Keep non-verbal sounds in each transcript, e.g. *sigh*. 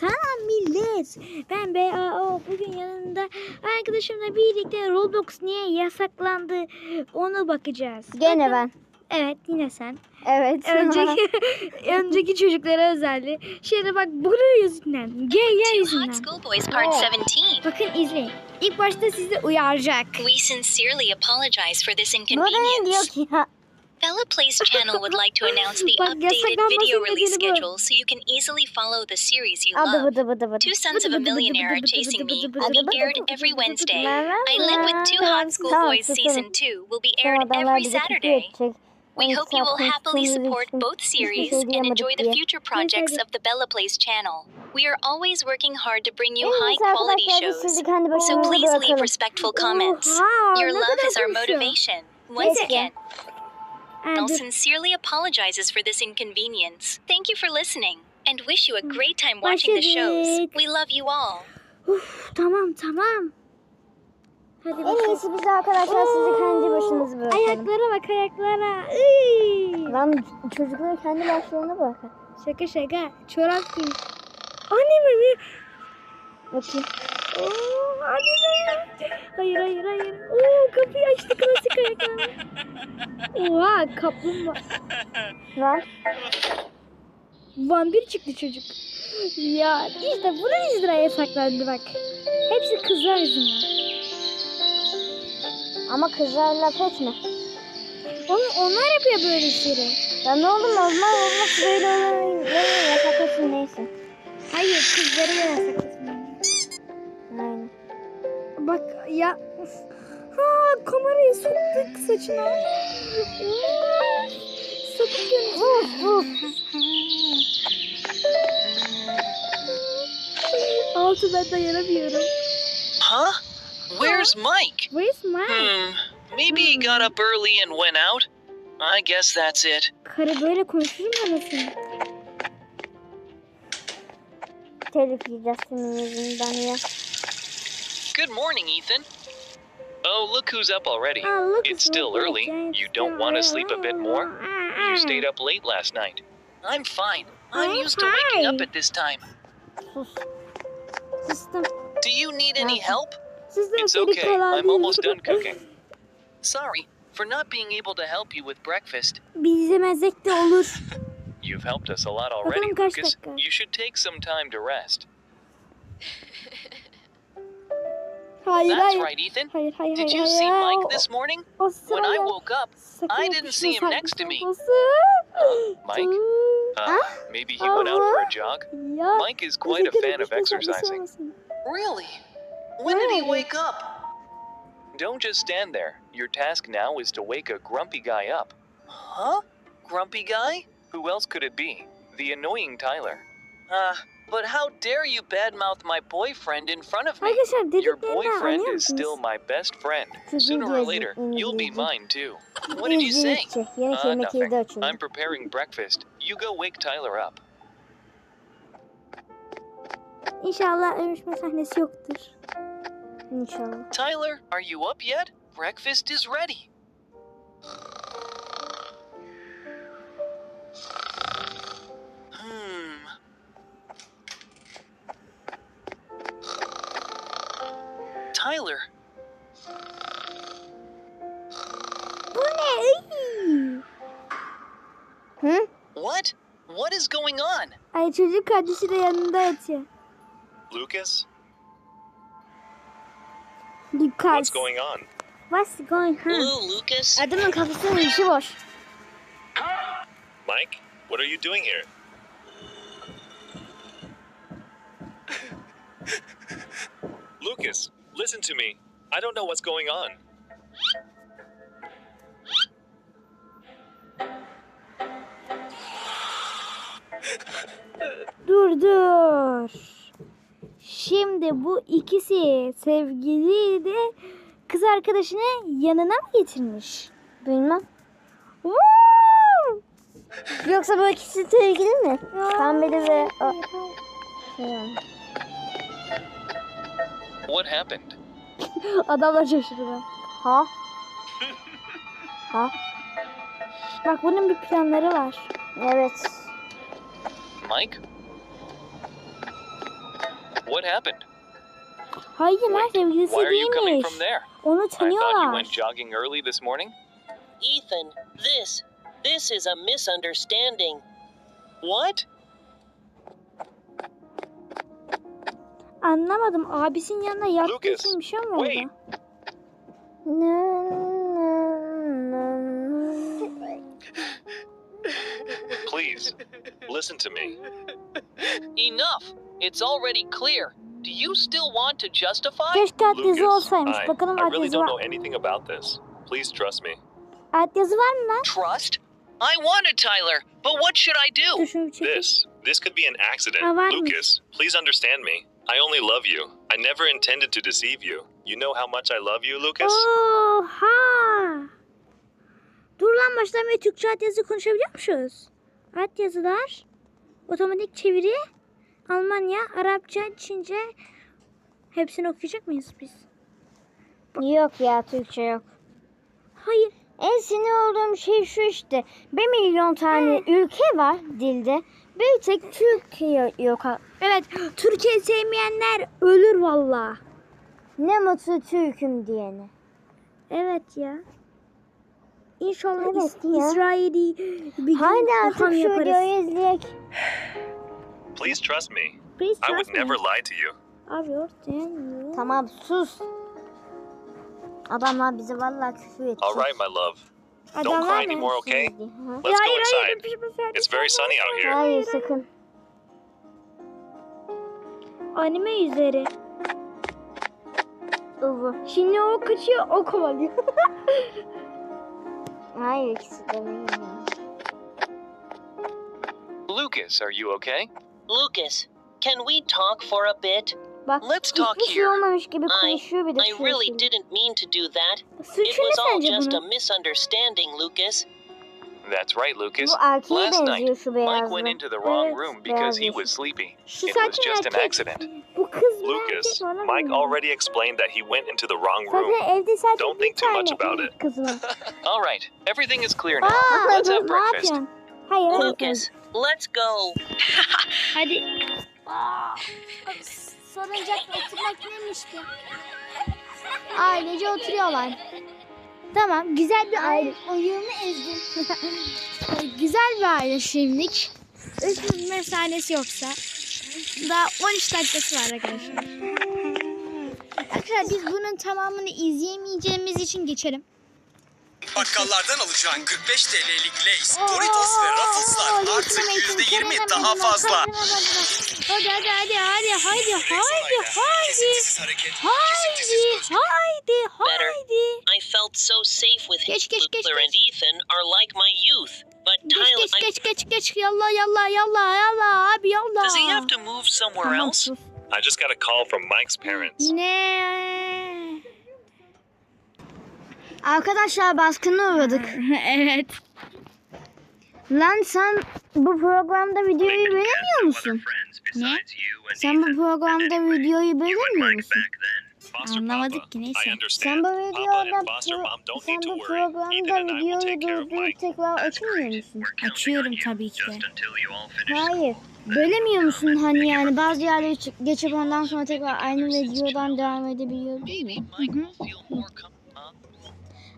Selam millet. Ben BAO. Bugün yanında arkadaşımla birlikte Roblox niye yasaklandı onu bakacağız. Gene ben. Evet yine sen. Evet. Önceki *laughs* önceki çocuklara özeldi. Şimdi bak bunun yüzünden. Gay to Hot yüzünden. Schoolboys Part. 17. Bakın izleyin. İlk başta sizi uyaracak. We sincerely apologize for this Bu da ne diyor inconvenience. ki ya? Bella Plays channel would like to announce the updated video release schedule so you can easily follow the series you love. bıdı bıdı. Two Sons of a Millionaire Are Chasing Me will be aired every Wednesday. I Live with Two Hot Schoolboys Season 2 will be aired every Saturday. We hope you will happily support both series and enjoy the future projects of the Bella Plays channel. We are always working hard to bring you high quality shows. So please leave respectful comments. Your love is our motivation. Once again, Ha, Belle sincerely apologizes for this inconvenience. Thank you for listening and wish you a mm. great time watching the shows. We love you all. Uf, tamam tamam. Hadi En bakalım. iyisi biz arkadaşlar sizi kendi başınıza bırakalım. Ayaklara bak ayaklara. Iy. Lan çocukları kendi başlarına bırakın. Şaka şaka. Çorap giy. Anime mi? Bakayım. Oo, anime. Hayır hayır hayır. Oo, kapıyı açtı klasik ayaklar. Oha kaplumbağa. Lan. Vampir çıktı çocuk. Ya işte bunun yüzünden yasaklandı bak. Hepsi kızlar yüzünden. Ama kızlar laf etme. Onu, onlar yapıyor böyle işleri. Ya ne oldu normal olmak böyle yasaklasın Ya. Ha kamerayı soktuk saçına. Sapık Uf uf. Altı ben dayanamıyorum. Huh? Where's Mike? Where's Mike? Hmm, maybe he got up early and went out? I guess that's it. Karı böyle konuşur mu anasını? Telif yiyeceğiz senin yüzünden ya. Good morning, Ethan. Oh, look who's up already. Look, It's still early. You don't want to sleep a bit more? You stayed up late last night. I'm fine. I'm Oh, used to waking up at this time. Do you need any help? It's okay. I'm almost done *laughs* cooking. Sorry for not being able to help you with breakfast. Biz yemezsek de olur. *laughs* You've helped us a lot already, Lucas. You should take some time to rest. *laughs* Hayır That's hayır. right, Ethan. Hayır hayır Did hayır. you see hayır. Mike this morning? O When I woke up, sakın I didn't see him next to me. Mike? Uh, maybe he went out for a jog? Ya. Mike is quite a fan of exercising. Really? When did he wake up? Don't just stand there. Your task now is to wake a grumpy guy up. Huh? Grumpy guy? Who else could it be? The annoying Tyler. Uh, but how dare you badmouth my boyfriend in front of me? Your boyfriend is still my best friend. Sooner or later, you'll be mine too. What did you say? Uh, nothing. I'm preparing breakfast. You go wake Tyler up. İnşallah ölüşme sahnesi yoktur. İnşallah. Tyler, are you up yet? Breakfast is ready. Ne? What? What is going on? Ay çocuk kardeşi de yanında yatıyor. Lucas, Lucas. what's going on? What's going on? Hello, Lucas. Adamın kafasının içi boş. Mike, what are you doing here? Lucas, listen to me. I don't know what's going on. Dur dur. Şimdi bu ikisi sevgili de kız arkadaşını yanına mı getirmiş? Bilmem. Yoksa bu ikisi sevgili mi? Pembeli ve... o- Şey. What happened? Adamlar şaşırdı. Ha? Ha? Bak bunun bir planları var. Evet. Mike? What happened? Hayır lan sevgilisi why are you coming değilmiş. from there? Onu I thought you tanıyorlar. went jogging early this morning. Ethan, this, this is a misunderstanding. What? Anlamadım. Abisinin yanına yattığı Lucas, için bir şey mi oldu? wait. Please, listen to me. Enough! It's already clear. Do you still want to justify? Keşke alt yazı Lucas, olsaymış. I, Bakalım I really don't know anything about this. Please trust me. Alt var mı lan? Trust? I wanted Tyler, but what should I do? şunu bir çekeyim. This, this could be an accident. Lucas, please understand me. I only love you. I never intended to deceive you. You know how much I love you, Lucas? Oha! Dur lan baştan beri Türkçe alt yazı konuşabiliyormuşuz. Alt yazılar, otomatik çeviri, Almanya, Arapça, Çince hepsini okuyacak mıyız biz? Yok ya Türkçe yok. Hayır. En sinir olduğum şey şu işte. Bir milyon tane ülke var dilde. Bir tek Türkiye yok. Evet, Türkiye sevmeyenler ölür valla. Ne mutlu Türk'üm diyene. Evet ya. İnşallah Evet İs- ya. İsrail'i bir gün Hadi artık şu videoyu izleyek. Please trust me. Please I would trust me. never lie to you. Abi ortaya Tamam sus. Adamlar bize vallahi küfür edecek. All right, my love. Don't cry anymore, okay? Let's go inside. şey. It's very sunny out here. Hayır sakın. Anime yüzleri. Şimdi o kaçıyor, o kovalıyor. *laughs* Hayır ikisi de benim. Lucas, are you okay? Lucas, can we talk for a bit? Bak Let's talk hiçbir şey here. olmamış gibi I, konuşuyor bir de I really sürekli. didn't mean to do that. It Suçu ne was all sence just a bunun? misunderstanding, Lucas. That's right, Lucas. Bu erkeğe Last benziyor night, şu Mike beyazlı. went into the wrong Evet, room because he beyaz was sleepy. Şu It was zaten just an erkek. accident. Bu kız mı Lucas, Mike already explained that he went into the wrong room. Don't think too much about it. *laughs* All right, everything is clear now. Aa, Let's have breakfast. Lucas, let's go. *laughs* Hadi. *laughs* Aa, oturmak neymiş ki? Ailece oturuyorlar. Tamam, güzel bir aile. Oyumu ezdim. güzel bir aile şimdilik. Üç mesanesi yoksa. Daha 13 dakikası var arkadaşlar. Arkadaşlar biz bunun tamamını izleyemeyeceğimiz için geçelim. Bakkallardan alacağın 45 TL'lik Lay's, Doritos ve Ruffles'lar artık yetiştirme, %20 yetiştirme, daha fazla. Hadi hadi hadi hadi hadi hadi hadi Kesintisiz hareket, hadi kesintisiz özgür. hadi Better. hadi. I felt so safe with him. Geç, geç, geç, Luther and Ethan are like my youth. But Geç Tyler, geç I, geç geç geç yalla yalla yalla yalla abi yalla. does he have to move somewhere Tamam, else? sus. I just got a call from Mike's parents. Ne? Arkadaşlar baskına uğradık. *laughs* evet. Lan sen bu programda videoyu beğenmiyor musun? Ne? Sen bu programda videoyu beğenmiyor musun? Anlamadık ki, neyse. Sen bu videoda don't sen bu programda videoyu durdurup tekrar açmıyor musun? Açıyorum tabii ki de. Hayır. Bölemiyor musun hani yani bazı yerleri geçip ondan sonra tekrar aynı videodan devam edebiliyor değil mi?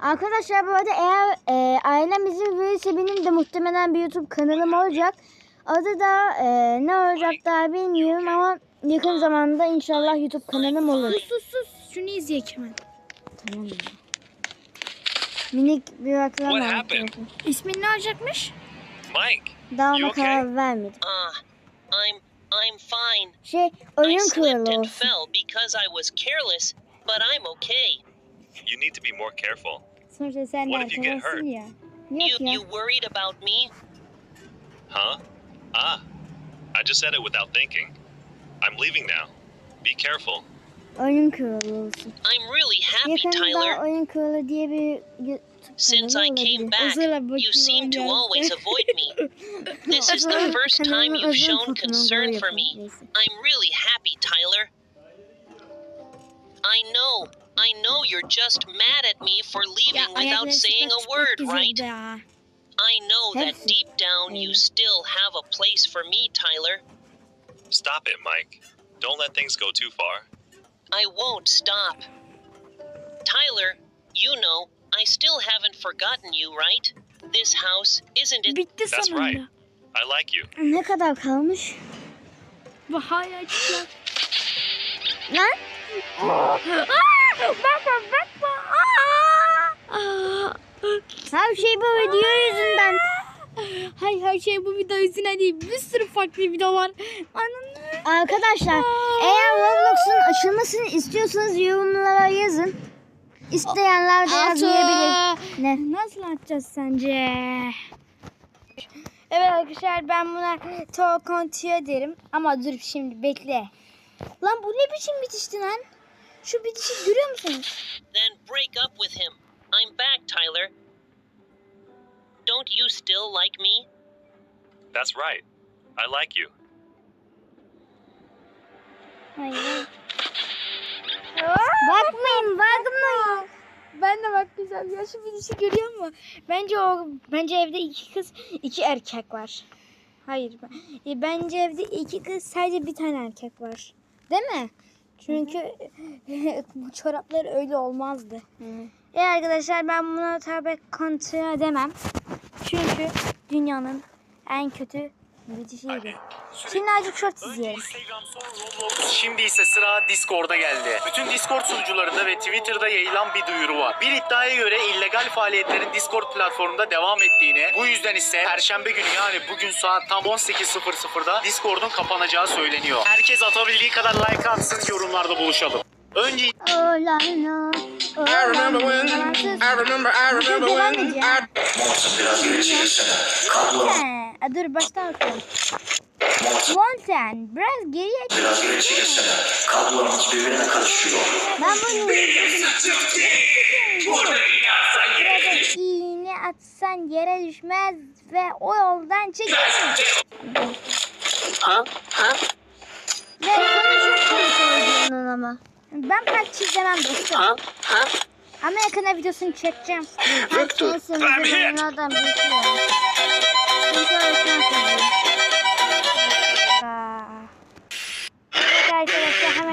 Arkadaşlar bu arada eğer e, ailem izin verirse benim de muhtemelen bir YouTube kanalım olacak. Adı da e, ne olacak daha bilmiyorum ama yakın zamanda inşallah YouTube kanalım olur. Sus sus sus. Şunu izleyek hemen. Tamam? Minik bir reklam What var. happened? İsmin ne olacakmış? Mike, Daha You ona okay? karar vermedim. Ah, I'm I'm fine. Şey I oyun slipped kralı and olsun. fell because I was careless, but I'm okay. you need to be more careful. Sonuçta sen de What if you get arkadaşsın hurt? ya. You Yok ya. you worried about me? Huh? Ah, I just said it without thinking. I'm leaving now. Be careful. Oyun kralı olsun. I'm really happy, Yakında Tyler. oyun kralı diye bir YouTube Since I came back, you seem to always avoid me. This is the first time you've shown concern for me. I'm really happy, Tyler. I know, I know you're just mad at me for leaving without saying a çıplak çıplak word, right? I know that deep down you still have a place for me, Tyler. Stop it, Mike. Don't let things go too far. I won't stop. Tyler, you know, I still haven't forgotten you, right? This house, isn't it? Bitti That's sonunda. right. I like you. Ne kadar kalmış? Bu hayaletler. Lan Aa, bakma bakma. Aa! Aa! her şey bu video yüzünden. Hay her şey bu video yüzünden değil. Bir sürü farklı video var. Ananı. Arkadaşlar eğer Roblox'un açılmasını istiyorsanız yorumlara yazın. İsteyenler de yazmayabilir. Ne? Nasıl açacağız sence? Evet arkadaşlar ben buna to continue derim. Ama dur şimdi bekle. Lan bu ne biçim bitişti lan? Şu bitişi görüyor musunuz? Then break up with him. I'm back, Tyler. Don't you still like me? That's right. I like you. Hayır. Bakmayın bakmayın. Ben de bak güzel. Ya şu bitişi görüyor musun? Bence o bence evde iki kız iki erkek var. Hayır. ben- e, Bence evde iki kız sadece bir tane erkek var. Değil mi? Çünkü *laughs* bu çoraplar öyle olmazdı. E arkadaşlar ben buna tabi kontrol edemem. Çünkü dünyanın en kötü bitişiydi. Şimdi azıcık short izleyelim. Şimdi ise sıra Discord'a geldi. Bütün Discord sunucularında ve Twitter'da yayılan bir duyuru var. Bir iddiaya göre illegal faaliyetlerin Discord platformunda devam ettiğini, bu yüzden ise Perşembe günü yani bugün saat tam 18.00'da Discord'un kapanacağı söyleniyor. Herkes atabildiği kadar like atsın yorumlarda buluşalım. Önce Olana, olana. Devam ediyor. Biraz geri çekilsene. Kablo He, dur baştan okuyalım. Monten biraz geriye biraz geri çekilsene. Kablolarımız birbirine karışıyor. Ben bunu Burada iğne atsan yere düşmez ve o yoldan çekilsin. Huh? Huh? Ve sonucu söylüyorsun ama. Ben pek çizemem dostum. Huh? Huh? Ama yakında videosunu çekeceğim. Victor, I'm hit. Aa. Evet arkadaşlar hemen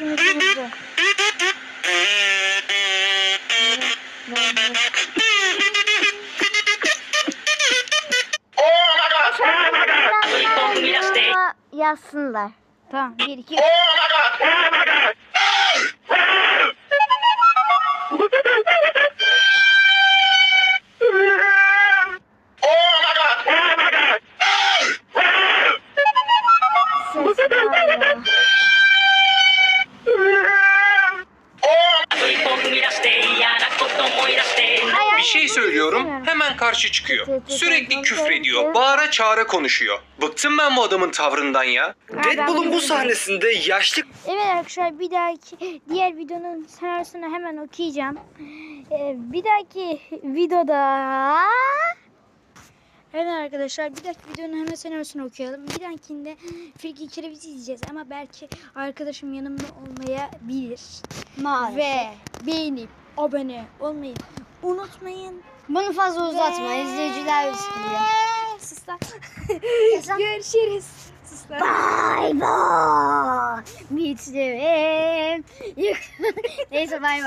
videomuzu. Yoruma Yazsınlar. Tamam 1 2 3. çıkıyor. Sürekli küfrediyor, bağıra çağıra konuşuyor. Bıktım ben bu adamın tavrından ya. Deadpool'un bu sahnesinde yaşlı Evet arkadaşlar bir dahaki diğer videonun senaryosunu hemen okuyacağım. Ee, bir dahaki videoda Evet arkadaşlar bir dahaki videonun hemen senaryosunu okuyalım. Bir dahakinde Friki Kereviz izleyeceğiz ama belki arkadaşım yanımda olmayabilir. Maalesef. Ve beğenip abone olmayı unutmayın. Bunu fazla uzatma. İzleyiciler sıkılıyor. Sus lan. Görüşürüz. Sus lan. Bye bye. Bitirim. *laughs* Neyse bye bye.